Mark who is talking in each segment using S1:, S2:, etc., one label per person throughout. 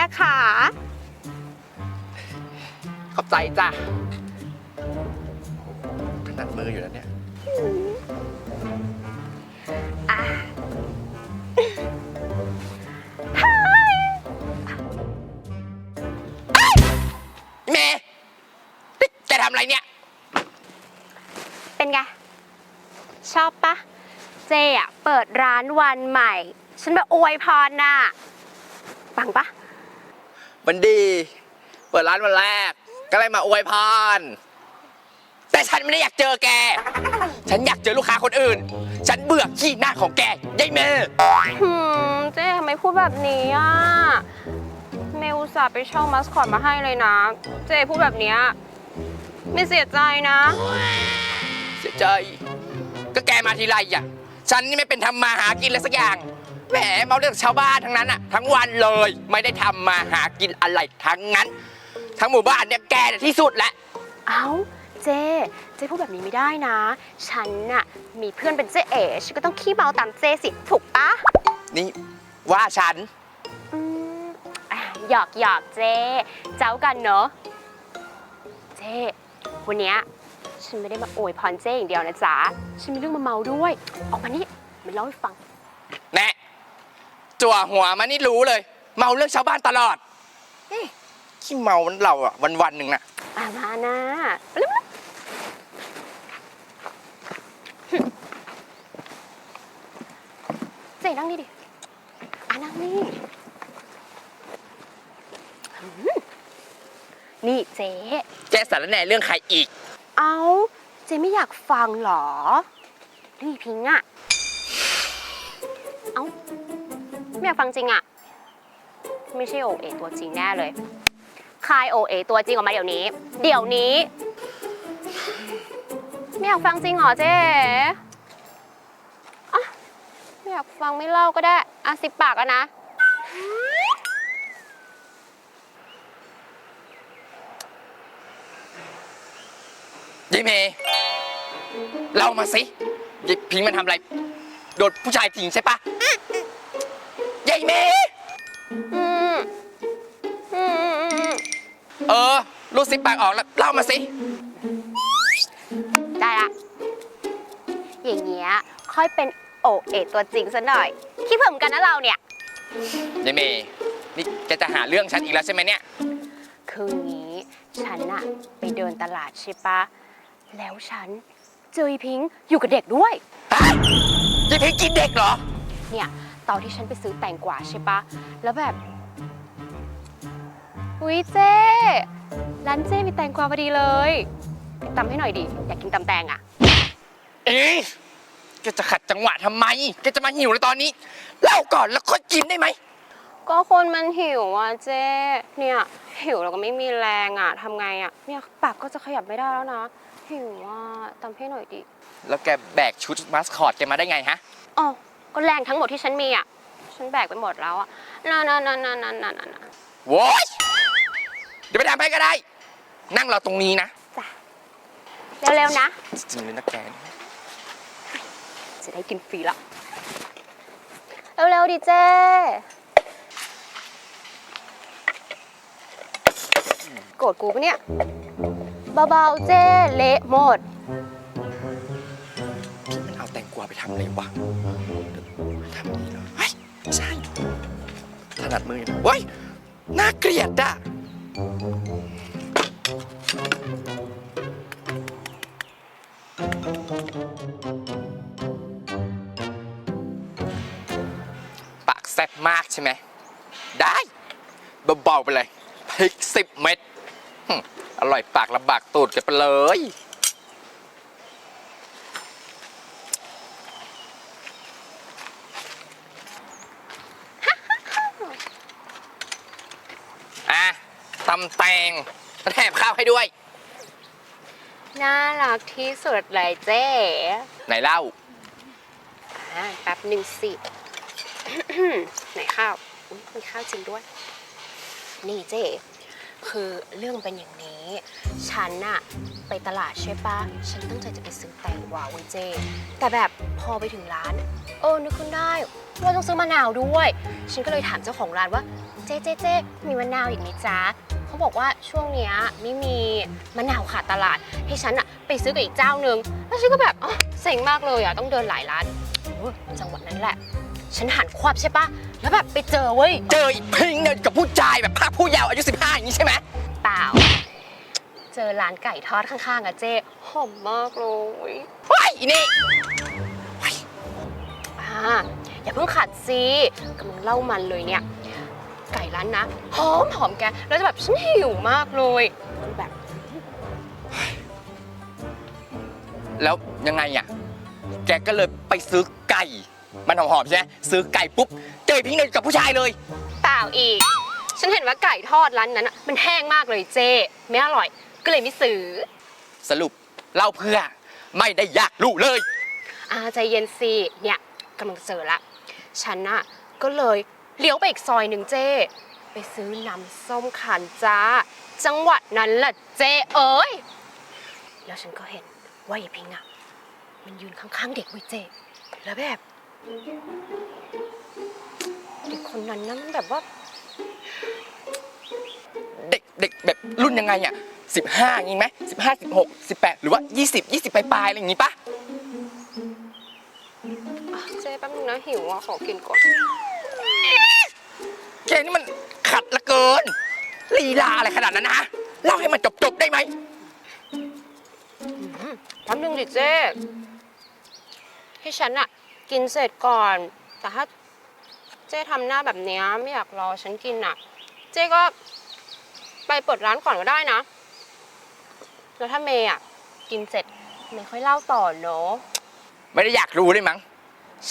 S1: นะคะ
S2: ขอบใจจ้ะถนัดมืออยู่แล้วเนี่ย
S1: อะ
S2: เมย์นี่แกทำอะไรเนี่ย
S1: เป็นไง ชอบปะเจอะเปิดร้านวันใหม่ ฉันมาอวยพรน่ะปังปะ
S2: มันดี เปิดร้านวันแรก ก็เลยมาอวยพร แต่ฉันไม่ได้อยากเจอแก ฉันอยากเจอลูกค้าคนอื่น ฉันเบื่อขี้หน้าของแกยายเมย์
S1: หืมเจ๊ทำไมพูดแบบนี้อะ เมลอุตส่าห์ไปเช่ามัสคอตมาให้เลยนะ เจ๊พูดแบบเนี้ยไม่เสียใจนะ
S2: เสียใจ ก็แกมาทีไรอะ ฉันนี่ไม่เป็นทำมาหากินเลยสักอย่าง แหมเมาเรื่องชาวบ้านทั้งนั้นอะทั้งวันเลย ไม่ได้ทำมาหากินอะไรทั้งนั้น ทั้งหมู่บ้านเนี่ยแกน่ะที่สุดแหละ
S1: เอ้าเจ๊เจ๊พูดแบบนี้ไม่ได้นะ ฉันน่ะมีเพื่อนเป็นเจ๊เอ๋ฉันก็ต้องขี้เมาตามเจ๊สิถูกปะ
S2: นี่ว่าฉัน
S1: อืมอะหยอกหยอกเจ๊เจ้ากันเนอะเจ๊วันเนี้ยฉันไม่ได้มาอวยพรเจ๊อย่างเดียวนะจ๊ะฉันมีเรื่องมาเมาด้วย ออกมานี่มาเล่าให้ฟัง
S2: แน่ จั่วหัวมานี่รู้เลย เมาเรื่องชาวบ้านตลอดอืมขี้เมามันเราอะวันวันๆหนึ่งน่ะ
S1: อามานะมาเร็วๆเจ๊นั่งนี่ดิอะนั่งนี่หืมนี่เจ๊
S2: แกสารแหน่เรื่องใครอีก
S1: เอาเจ๊ไม่อยากฟังเหรอ นี่พิงค์อะเอา ไม่อยากฟังจริงอะไม่ใช่โอเอตัวจริงแน่เลยคายโอเอตัวจริงออกมาเดี๋ยวนี้ เดี๋ยวนี้ ไม่อยากฟังจริงเหรอเจ๊อะไม่อยากฟังไม่เล่าก็ได้อะสิบปากอะนะ
S2: ยายเมย์เล่ามาสิยายพิงมันทำอะไร โดนผู้ชายทิ้งใช่ปะ เมย์
S1: อืมอืมอืมอืม
S2: เออ รูดซิปปากออกแล้วเล่ามาสิ
S1: ได้ละ อย่างเงี้ย ค่อยเป็นโอเอตัวจริงซะหน่อย คิดเผื่อเหมือนกันนะเราเนี่ย
S2: ยายเมย์นี่แกจะหาเรื่องฉันอีกแล้วใช่ไหมเนี่ย
S1: คืองี้ ฉันอะไปเดินตลาดใช่ปะ แล้วฉันเจออีพิงค์อยู่กับเด็กด้วย
S2: ฮะยายพิงค์กินเด็กเหรอ
S1: เนี่ย ตอนที่ฉันไปซื้อแตงกวาใช่ปะ แล้วแบบ อุ้ยเจ้ร้านเจ้มีแตงกวาพอดีเลยไปตำให้หน่อยดิ อยากกินตำแตงอะ
S2: เอ๊ะแกจะขัดจังหวะทำไมแกจะมาหิวในตอนนี้เล่าก่อนแล้วค่อยกินได้ไหม
S1: ก็คนมันหิวอะเจ้เนี่ยหิวแล้วก็ไม่มีแรงอะทำไงอะเนี่ยปากก็จะขยับไม่ได้แล้วนะ หิวอะตำให้หน่อยดิ
S2: แล้วแกแบกชุดมาสคอตแกมาได้ไงฮะ
S1: อ๋อ ก็แรงทั้งหมดที่ฉันมีอะ ฉันแบกไปหมดแล้วอะน่าน่าน่าน่าน่าน่าน่า
S2: โว้ยเดี๋ยวไปทำให้ก็ได้ นั่งรอตรงนี้นะ
S1: จ้ะเร็วๆนะ
S2: จริงเลยนะแก
S1: จะได้กินฟรีละเร็วๆดิเจ้โกรธกูปะเนี่ย เบาๆเจ้เละหมด
S2: วาไปทำอะไรวะทำนี่เหรอเฮ้ยไม่ใช่ถนัดมือนะเว้ยน่าเกลียดอะปากแซ่บมากใช่ไหม ได้เบาๆไปเลยพริกสิบเม็ดอร่อยปากลำบากตูดกันไปเลย อะ ตำแตงแล้วแถมข้าวให้ด้วย
S1: น่ารักที่สุดเลยเจ้
S2: ไหนเล่า
S1: อ่าแป๊บหนึ่งสิ ไหนข้าวอุ๊ยมีข้าวจริงด้วย นี่เจ้คือเรื่องเป็นอย่างนี้ ฉันน่ะไปตลาดใช่ปะฉันตั้งใจจะไปซื้อแตงกวาไว้ยเจ้แต่แบบพอไปถึงร้าน เออนึกขึ้นได้ว่าต้องซื้อมะนาวด้วย ฉันก็เลยถามเจ้าของร้านว่า เจ๊เจ๊เจ๊มีมะนาวอีกไหมจ๊ะ เขาบอกว่าช่วงเนี้ยไม่มีมะนาวขาดตลาด ให้ฉันอะไปซื้อกับอีกเจ้านึง แล้วฉันก็แบบอ๋อเซ็งมากเลยอะต้องเดินหลายร้านโอ้ยจังหวะนั้นแหละ ฉันหันควับใช่ปะแล้วแบบไปเจอเว้ย
S2: เจออีกพิงเนี่ยกับผู้ชายแบบภาคผู้เยาว์อายุ 15 อย่างนี้ใช่ไหม
S1: เปล่า เจอร้านไก่ทอดข้างๆอะเจ๊หอมมากเลย
S2: ว้ายอีนี่
S1: อ่าอย่าเพิ่งขัดสิกำลังเล่ามันเลยเนี่ย ไก่ร้านนะหอมหอมแกแล้วจะแบบฉันหิวมากเลยแบบ
S2: แล้วยังไงอะ แกก็เลยไปซื้อไก่ มันหอมๆใช่ไหมซื้อไก่ปุ๊บเจอพิงเนี่ยกับผู้ชายเลย
S1: เปล่าอีก ฉันเห็นว่าไก่ทอดร้านนั้นอะมันแห้งมากเลยเจ๊ไม่อร่อย ก็เลยไม่ซื้อ
S2: สรุปเล่าเพื่อไม่ได้อยากรู้เลย
S1: อาใจเย็นสิเนี่ยกำลังเจอละ ฉันน่ะก็เลย เลี้ยวไปอีกซอยหนึ่งเจ้ไปซื้อน้ำส้มขันจ้า จังหวัดนั้นแหละเจ้เอ้ยแล้วฉันก็เห็นว่าไอ้พิงอะมันยืนข้างๆเด็กเว้ยเจ้แล้วแบบเด็กคนนั้นนะมันแบบว่า
S2: เด็กเด็กแบบรุ่นยังไงอะสิบห้าอย่างงี้ไหมสิบห้าสิบหกสิบแปดหรือว่ายี่สิบยี่สิบปลายๆอะไรอย่างงี้ปะ
S1: อะเจ้แป๊บนึงนะหิวอะขอกินก่อน
S2: แกนี่มันขัดละเกิน ลีลาอะไรขนาดนั้นนะเล่าให้มันจบๆได้ไหม
S1: แป๊บนึงดิเจ้ให้ฉันอะกินเสร็จก่อน แต่ถ้าเจ้ทำหน้าแบบเนี้ยไม่อยากรอฉันกินอะเจ้ก็ไปเปิดร้านก่อนก็ได้นะ แล้วถ้าเมย์อะกินเสร็จเมย์ค่อยเล่าต่อเนาะ
S2: ไม่ได้อยากรู้เลยมั้ง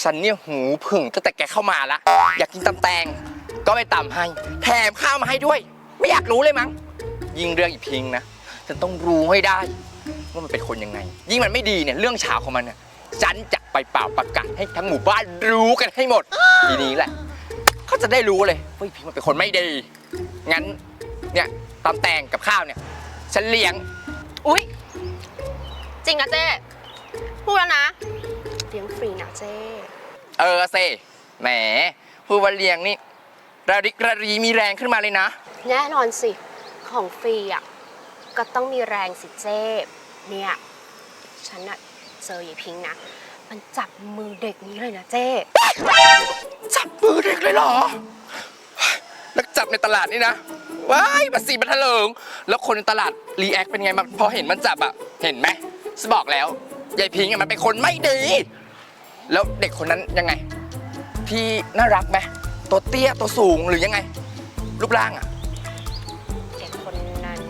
S2: ฉันเนี่ยหูผึ่งตั้งแต่แกเข้ามาละอยากกินตำแตง ก็ไปตำให้ แถมข้าวมาให้ด้วย ไม่อยากรู้เลยมั้ง ยิ่งเรื่องอีพิงนะฉันต้องรู้ให้ได้ ว่ามันเป็นคนยังไง ยิ่งมันไม่ดีเนี่ยเรื่องเฉาวของมันเนี่ยฉันจะไปเป่าประกาศให้ทั้งหมู่บ้านรู้กันให้หมด ทีนี้แหละเขาจะได้รู้เลยว่าอีพิงมันเป็นคนไม่ดี งั้นเนี่ยตำแตงกับข้าวเนี่ยฉันเลี้ยง
S1: อุ๊ยจริงนะเจ้พูดแล้วนะ เลี้ยงฟรีนะเจ้
S2: เออเซแหมพูดว่าเลี้ยงนี่ระริกระรีมีแรงขึ้นมาเลยนะ
S1: แน่นอนสิ ของฟรีอะก็ต้องมีแรงสิเจ้เนี่ย ฉันอะเจอยายพิงค์นะ มันจับมือเด็กนี้เลยนะเจ้
S2: จับมือเด็กเลยเหรอแล้วจับในตลาดนี่นะ ว้ายมาสีบันเถลิง แล้วคนในตลาดรีแอคเป็นไงมางพอเห็นมันจับอะเห็นไหมสบอกแล้ว ยายพิงค์อะมันเป็นคนไม่ดี แล้วเด็กคนนั้นยังไง ที่น่ารักไหมตัวเตี้ยตัวสูงหรือยังไง รูปร่างอะ
S1: เด็กคนนั้น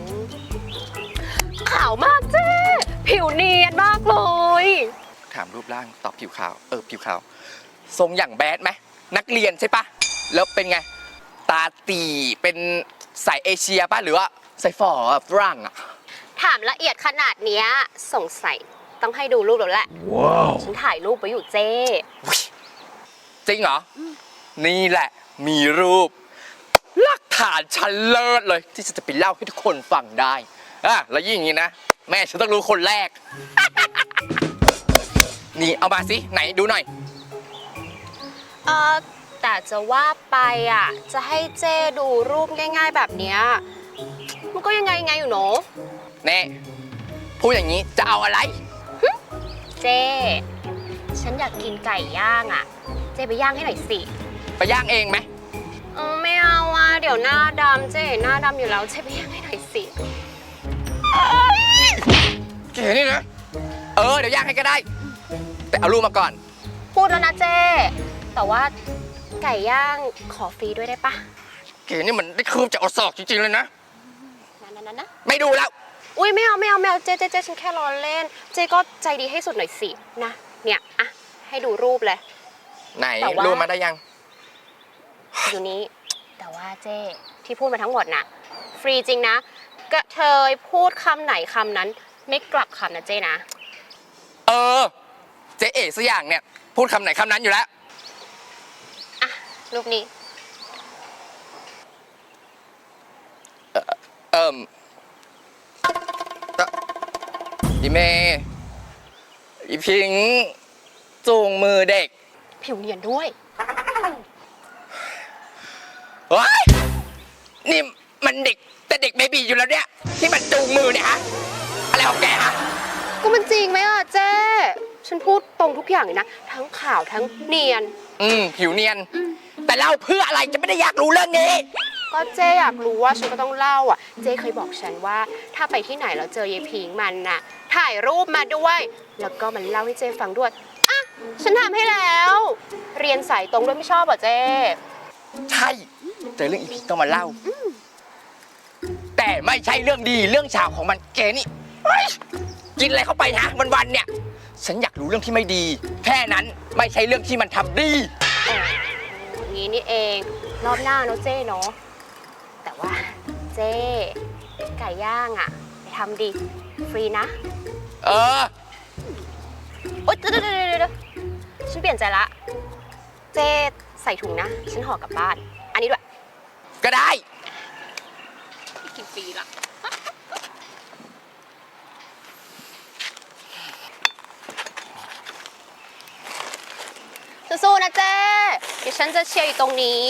S1: ขาวมากเจ้ผิวเนียนมากเลย
S2: ถามรูปร่างตอบผิวขาว เออผิวขาว ทรงอย่างแบดไหมนักเรียนใช่ปะแล้วเป็นไง ตาตีเป็นสายเอเชียปะหรือว่าสายฝอฝรั่งอะ
S1: ถามละเอียดขนาดเนี้ยสงสัย ต้องให้ดูรูปแล้วแหละ
S2: ว้าว
S1: ฉันถ่ายรูปไว้อยู่เจ้
S2: จริงเหรอ นี่แหละ มีรูปหลักฐานชั้นเลิศเลย ที่ฉันจะไปเล่าให้ทุกคนฟังได้อะแล้วยิ่งอย่างนี้นะ แม่ฉันต้องรู้คนแรก นี่เอามาสิ ไหนดูหน่อย
S1: เออแต่จะว่าไปอะ จะให้เจ้ดูรูปง่าย ๆ แบบเนี้ยมันก็ยังไงไงอยู่เนาะ
S2: แน่พูดอย่างนี้จะเอาอะไร
S1: เจ้ฉันอยากกินไก่ย่างอะ เจ้ไปย่างให้หน่อยสิ
S2: ไปย่างเองไหม
S1: เออไม่เอาอะเดี๋ยวหน้าดำเจ้หน้าดำอยู่แล้วเจ้ไปย่างให้หน่อยสิ
S2: เก๋นี่นะ เออ เดี๋ยวย่างให้ก็ได้ แต่เอารูปมาก่อน
S1: พูดแล้วนะเจ้แต่ว่าไก่ย่างขอฟรีด้วยได้ปะ
S2: เก๋นี่มันได้คืบจะเอาศอกจริงๆเลยนะ
S1: นั่นนั่นนะ
S2: ไม่ดูแล้ว
S1: อุ้ยไม่เอาไม่เอาไม่เอาเจ๊เจ๊เจ๊ฉันแค่ล้อเล่น เจ๊ก็ใจดีให้สุดหน่อยสินะเนี่ยอะให้ดูรูปเลย
S2: ไหน
S1: แต่ว่า
S2: รูปมาได้ยัง
S1: อยู่นี้ แต่ว่าเจ้ที่พูดมาทั้งหมดน่ะ ฟรีจริงนะกระเทยพูดคำไหนคำนั้น ไม่กลับคำนะเจ้นะ
S2: เออ เจ๊เอ๋สักอย่างเนี่ย พูดคำไหนคำนั้นอยู่แล้ว
S1: อะ รูปนี้
S2: เอิ่ม อีเมย์อีพิงจูงมือเด็ก
S1: ผิวเนียนด้วย
S2: เฮ้ยนี่มันเด็กแต่เด็กเบบีอยู่แล้วเนี่ยที่มันจูงมือเนี่ยฮะอะไรของแกฮะ
S1: ก็มันจริงไหมอะเจ๊ฉันพูดตรงทุกอย่างเลยนะ ทั้งขาวทั้งเนียน
S2: อืมผิวเนียน แต่เล่าเพื่ออะไรจะไม่ได้อยากรู้เรื่องนี้
S1: ก็เจ๊อยากรู้ว่าฉันก็ต้องเล่าอะ เจ๊เคยบอกฉันว่า ถ้าไปที่ไหนแล้วเจอยายพิงมันน่ะ ถ่ายรูปมาด้วย แล้วก็มันเล่าให้เจ๊ฟังด้วย อะ ฉันทำให้แล้ว เรียนสายตรงด้วยไม่ชอบเหรอเจ๊
S2: ใช่ แต่เรื่องอีพีต้องมาเล่า แต่ไม่ใช่เรื่องดีเรื่องฉาวของมันแกนี่เฮ้ยกินอะไรเข้าไปฮะวันๆเนี่ย ฉันอยากรู้เรื่องที่ไม่ดี แค่นั้นไม่ใช่เรื่องที่มันทำดี
S1: อย่างนี้นี่เอง รอบหน้าเนาะเจ๊เนาะ แต่ว่าเจ๊ไก่ย่างอะ ไปทำดิ ฟรีนะ
S2: เออ
S1: โอ๊ยเดี๋ยวเดี๋ยวเดี๋ยวเดี๋ยวฉันเปลี่ยนใจละ เจ๊ใส่ถุงนะ ฉันห่อกลับบ้าน อันนี้ด้วย
S2: ก็ได้
S1: กินฟรีละ สู้ๆนะเจ๊เดี๋ยวฉันจะเชียร์อยู่ตรงนี้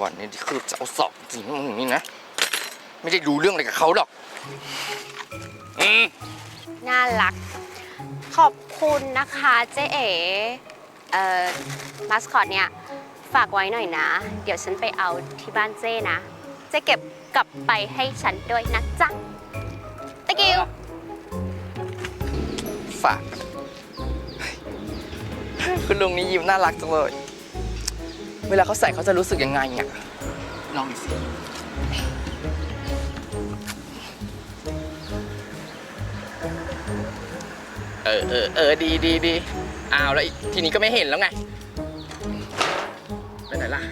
S2: วันๆนี่คือจะเอาสอบจริงมึงนี่นะ ไม่ได้รู้เรื่องอะไรกับเขาหรอกอืม
S1: น่ารัก ขอบคุณนะคะเจ๊เอ๋เอ่อมาสคอตเนี่ย ฝากไว้หน่อยนะ เดี๋ยวฉันไปเอาที่บ้านเจ้นะ เจ๊เก็บกลับไปให้ฉันด้วยนะจ๊ะ thank you
S2: ฝาก คุณลุงนี่ยิ้มน่ารักจังเลย เวลาเขาใส่เขาจะรู้สึกยังไงอะลองดูสิเออเออเออดีดีดีอ้าวแล้วอีกทีนี้ก็ไม่เห็นแล้วไงไปไหนล่ะ